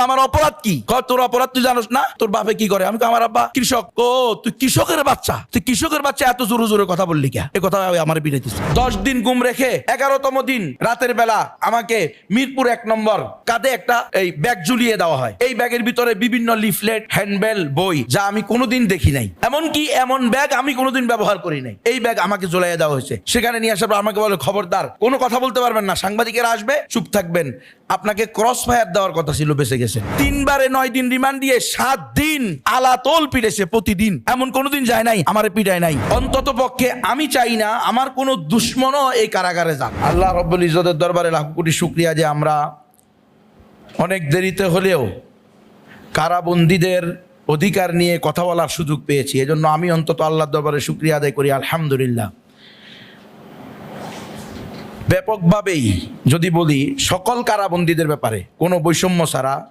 আমার অপরাধ কি? তোর অপরাধ তুই জানোস না। তোর বাপে কি করে? আমি তো আমার আব্বা কৃষক। ও, তুই কৃষকের বাচ্চা? তুই কৃষকের বাচ্চা এত জোরে জোরে কথা বললি কে এ কথা আমার বিড়াইতেছে দশ দিন গুম রেখে এগারোতম দিন রাতের বেলা আমাকে মিরপুর এক নম্বর কাঁধে একটা এই ব্যাগ ঝুলিয়ে দেওয়া হয়। এই ব্যাগের ভিতরে বিভিন্ন লিফলেট, হ্যান্ডবেল, বই, যা আমি কোনোদিন দেখি নাই। এমনকি এমন ব্যাগ আমি কোনোদিন ব্যবহার করি নাই। এই ব্যাগ আমাকে ঝুলাইয়া দেওয়া হয়েছে। সেখানে নিয়ে আসার পর আমাকে বলে, খবরদার, কোনো কথা বলতে পারবেন না। সাংবাদিকেরা আসবে, চুপ থাকবেন। আপনাকে ক্রস ফায়ার দেওয়ার কথা ছিল, বেঁচে গেছে। তিনবারে নয় দিন রিমান্ড দিয়ে সাত দিন আলাতোল পিটেছে প্রতিদিন। এমন কোনোদিন যায় নাই, আমার পিটায় নাই। অন্তত পক্ষে আমি চাই না, আমার কোনো দুশ্মনও এই কারাগারে যাক। আল্লাহ রব্বুল ইজতের দরবারে লাখ কোটি শুক্রিয়া যে আমরা অনেক দেরিতে হলেও কারাবন্দীদের অধিকার নিয়ে কথা বলার সুযোগ পেয়েছি। এজন্য আমি অন্তত আল্লাহ দরবারে শুক্রিয়া আদায় করি, আলহামদুলিল্লাহ। ব্যাপকভাবেই যদি বলি, সকল কারাবন্দীদের ব্যাপারে কোনো বৈষম্য ছাড়া